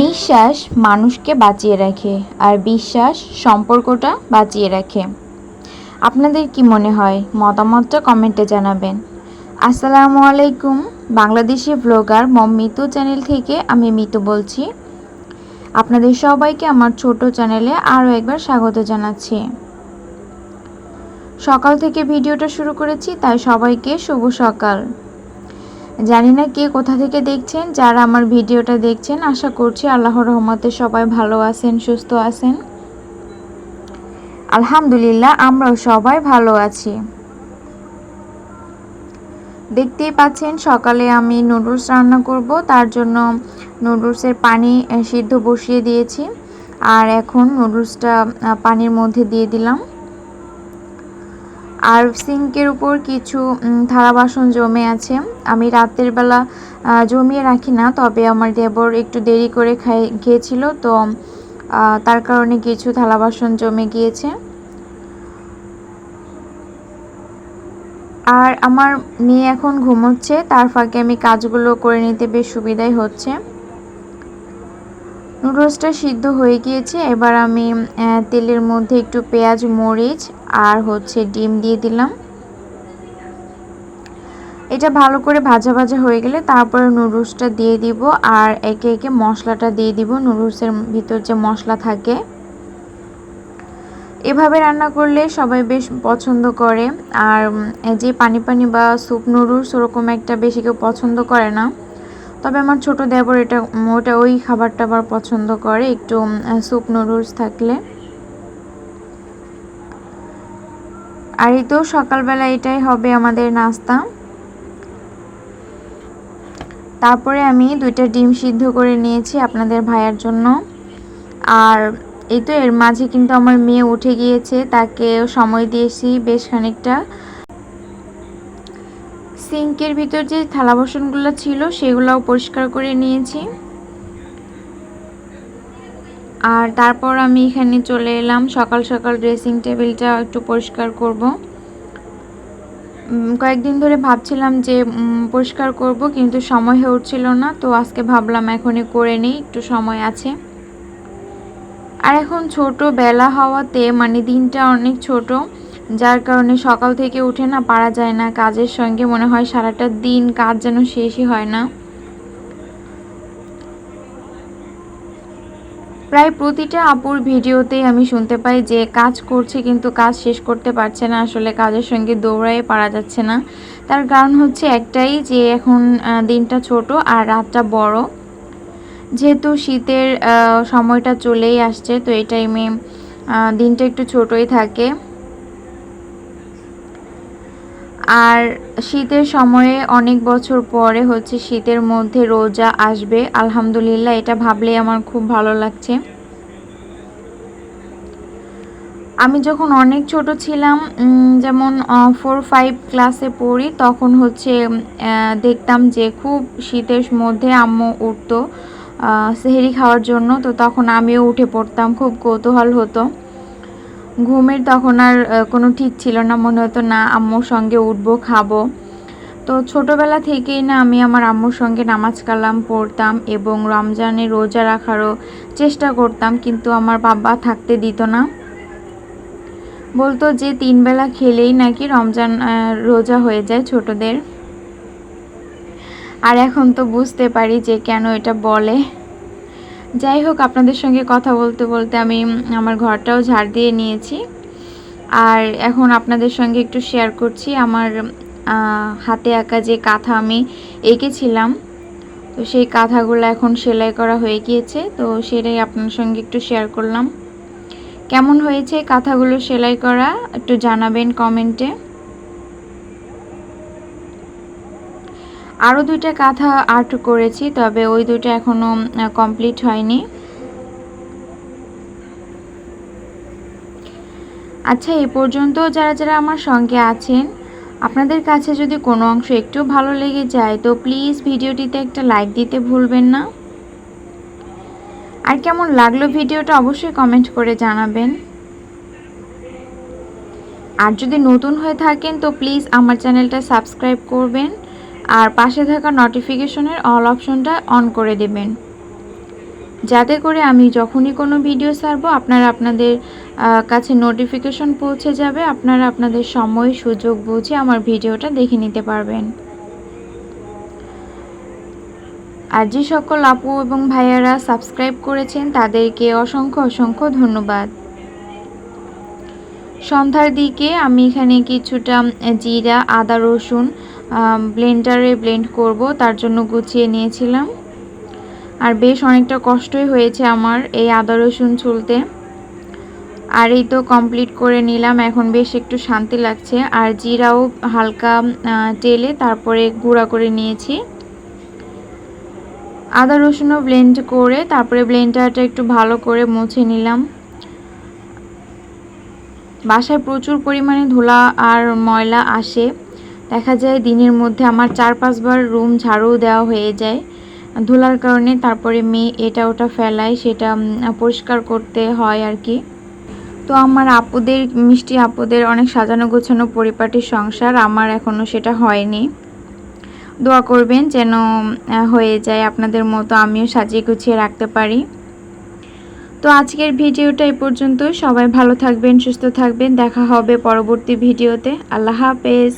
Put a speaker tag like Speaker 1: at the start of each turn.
Speaker 1: নিঃশ্বাস মানুষকে বাঁচিয়ে রাখে আর বিশ্বাস সম্পর্কটা বাঁচিয়ে রাখে। আপনাদের কি মনে হয়? মতামতটা কমেন্টে জানাবেন। আসসালামু আলাইকুম। বাংলাদেশি ব্লগার মম মিতু চ্যানেল থেকে আমি মিতু বলছি। আপনাদের সবাইকে আমার ছোট চ্যানেলে আরও একবার স্বাগত জানাচ্ছি। সকাল থেকে ভিডিওটা শুরু করেছি, তাই সবাইকে শুভ সকাল। জানি না কে কোথা থেকে দেখছেন, যারা আমার ভিডিওটা দেখছেন, আশা করছি আল্লাহর রহমতে সবাই ভালো আছেন, সুস্থ আছেন। আলহামদুলিল্লাহ, আমরাও সবাই ভালো আছি। দেখতেই পাচ্ছেন, সকালে আমি নুডলস রান্না করব, তার জন্য নুডলসের পানি সিদ্ধ বসিয়ে দিয়েছি। আর এখন নুডলসটা পানির মধ্যে দিয়ে দিলাম। আর সিঙ্কের উপর কিছু থালা বাসন জমে আছে। আমি রাতের বেলা জমিয়ে রাখি না, তবে আমার দেবর একটু দেরি করে খাই, খেয়েছিল, তো তার কারণে কিছু থালা বাসন জমে গিয়েছে। আর আমার মেয়ে এখন ঘুমোচ্ছে, তার ফাঁকে আমি কাজগুলো করে নিতে বেশ সুবিধাই হচ্ছে। নুডলসটা সিদ্ধ হয়ে গিয়েছে, এবার আমি তেলের মধ্যে একটু পেঁয়াজ, মরিচ আর হচ্ছে ডিম দিয়ে দিলাম। এটা ভালো করে ভাজা ভাজা হয়ে গেলে তারপরে নুডলসটা দিয়ে দিব আর একে একে মশলাটা দিয়ে দিব। নুডলসের ভিতর যে মশলা থাকে। এভাবে রান্না করলে সবাই বেশ পছন্দ করে। আর যে পানি পানি বা স্যুপ নুডলস ওরকম একটা বেশি কেউ পছন্দ করে না। তবে আমার ছোট দেবর এটা ওটা ওই খাবারটা আবার পছন্দ করে, একটু স্যুপ নুডলস থাকলে। আর এই তো সকালবেলা এটাই হবে আমাদের নাস্তা। তারপরে আমি দুইটা ডিম সিদ্ধ করে নিয়েছি আপনাদের ভাইয়ার জন্য। আর এই তো এর মাঝে কিন্তু আমার মেয়ে উঠে গিয়েছে, তাকে সময় দিয়েছি বেশ খানিকটা। সিঙ্কের ভিতর যে থালা বাসনগুলো ছিল, সেগুলোও পরিষ্কার করে নিয়েছি। আর তারপর আমি এখানে চলে এলাম। সকাল সকাল ড্রেসিং টেবিলটা একটু পরিষ্কার করব। কয়েকদিন ধরে ভাবছিলাম যে পরিষ্কার করব, কিন্তু সময় হয়ে উঠছিল না, তো আজকে ভাবলাম এখনই করে নিই, একটু সময় আছে। আর এখন ছোট বেলা হওয়াতে মানে দিনটা অনেক ছোট, যার কারণে সকাল থেকে উঠে না পারা যায় না কাজের সঙ্গে, মনে হয় সারাটা দিন কাজ যেন শেষই হয় না। প্রায় প্রতিটা আপুর ভিডিওতেই আমি শুনতে পাই যে কাজ করছে কিন্তু কাজ শেষ করতে পারছে না, আসলে কাজের সঙ্গে দৌড়াই পারা যাচ্ছে না। তার কারণ হচ্ছে একটাই যে এখন দিনটা ছোট আর রাতটা বড়। যেহেতু শীতের সময়টা চলেই আসছে, তো এই টাইমে দিনটা একটু ছোটই থাকে। আর শীতের সময়ে অনেক বছর পরে হচ্ছে শীতের মধ্যে রোজা আসবে। আলহামদুলিল্লাহ, এটা ভাবলেই আমার খুব ভালো লাগছে। আমি যখন অনেক ছোট ছিলাম যেমন ফোর ফাইভ ক্লাসে পড়ি, তখন হচ্ছে দেখতাম যে খুব শীতের মধ্যে আম্মু উঠতো সেহেরি খাওয়ার জন্য। তো তখন আমিও উঠে পড়তাম, খুব কৌতূহল হতো। ঘুমের তখন আর কোনো ঠিক ছিল না। মনে হতো, না, আম্মুর সঙ্গে উঠবো, খাব। তো ছোটোবেলা থেকেই না, আমি আমার আম্মুর সঙ্গে নামাজ কালাম পড়তাম এবং রমজানে রোজা রাখারও চেষ্টা করতাম, কিন্তু আমার বাবা থাকতে দিত না। বলতো যে, তিন বেলা খেলেই নাকি রমজান রোজা হয়ে যায় ছোটদের। আর এখন তো বুঝতে পারি যে, কেন এটা বলে। যাই হোক, আপনাদের সঙ্গে কথা বলতে বলতে আমি আমার ঘরটাও ঝাড় দিয়ে নিয়েছি। আর এখন আপনাদের সঙ্গে একটু শেয়ার করছি। আমার হাতে আঁকা যে কাঁথা আমি এঁকেছিলাম, তো সেই কাঁথাগুলো এখন সেলাই করা হয়ে গিয়েছে। তো সেটাই আপনার সঙ্গে একটু শেয়ার করলাম। কেমন হয়েছে কাঁথাগুলো সেলাই করা? একটু জানাবেন কমেন্টে আরও দুইটা কাঁথা আর্ট করেছি, তবে ওই দুইটা এখনও কমপ্লিট হয়নি। আচ্ছা এই পর্যন্ত যারা যারা আমার সঙ্গে আছেন, আপনাদের কাছে যদি কোনো অংশ একটু ভালো লেগে যায়, তো প্লিজ ভিডিওটিতে একটা লাইক দিতে ভুলবেন না। আর কেমন লাগল ভিডিওটা অবশ্যই কমেন্ট করে জানাবেন। আর যদি নতুন হয়ে থাকেন, তো প্লিজ আমার চ্যানেলটা সাবস্ক্রাইব করবেন। আর পাশে থাকা নোটিফিকেশনের অল অপশনটা অন করে দেবেন। যাতে করে আমি যখনই কোনো ভিডিও ছাড়বো, আপনারা আপনাদের কাছে নোটিফিকেশন পৌঁছে যাবে, আপনারা আপনাদের সময়, সুযোগ বুঝে আমার ভিডিওটা দেখে নিতে পারবেন। আর যে সকল আপু এবং ভাইয়ারা সাবস্ক্রাইব করেছেন, তাদেরকে অসংখ্য অসংখ্য ধন্যবাদ। সন্ধ্যার দিকে আমি এখানে কিছুটা জিরা, আদা, রসুন ব্লেন্ডারে ব্লেন্ড করব, তার জন্য গুছিয়ে নিয়েছিলাম। আর বেশ অনেকটা কষ্টই হয়েছে আমার এই আদা, রসুন ছুলতে। আর এই তো কমপ্লিট করে নিলাম, এখন বেশ একটু শান্তি লাগছে। আর জিরাও হালকা টেলে তারপরে গুঁড়া করে নিয়েছি। আদা, রসুনও ব্লেন্ড করে, তারপরে ব্লেন্ডারটা একটু ভালো করে মুছে নিলাম। বাসায় প্রচুর পরিমাণে ধুলা আর ময়লা আসে। দেখা যায় দিনের মধ্যে আমার চার পাঁচবার রুম ঝাড়ু দেওয়া হয়ে যায়। ধুলার কারণে তারপরে মেয়ে এটা ওটা ফেলায়, সেটা পরিষ্কার করতে হয় আর কি। তো আমার আপুদের, মিষ্টি আপুদের অনেক সাজানো গোছানো পরিপাটির সংসার, আমার এখনও সেটা হয়নি। দোয়া করবেন যেন হয়ে যায়, আপনাদের মতো আমিও সাজিয়ে গুছিয়ে রাখতে পারি। তো আজকের ভিডিওটা এই পর্যন্ত সবাই ভালো থাকবেন, সুস্থ থাকবেন। দেখা হবে পরবর্তী ভিডিওতে। আল্লাহ হাফেজ।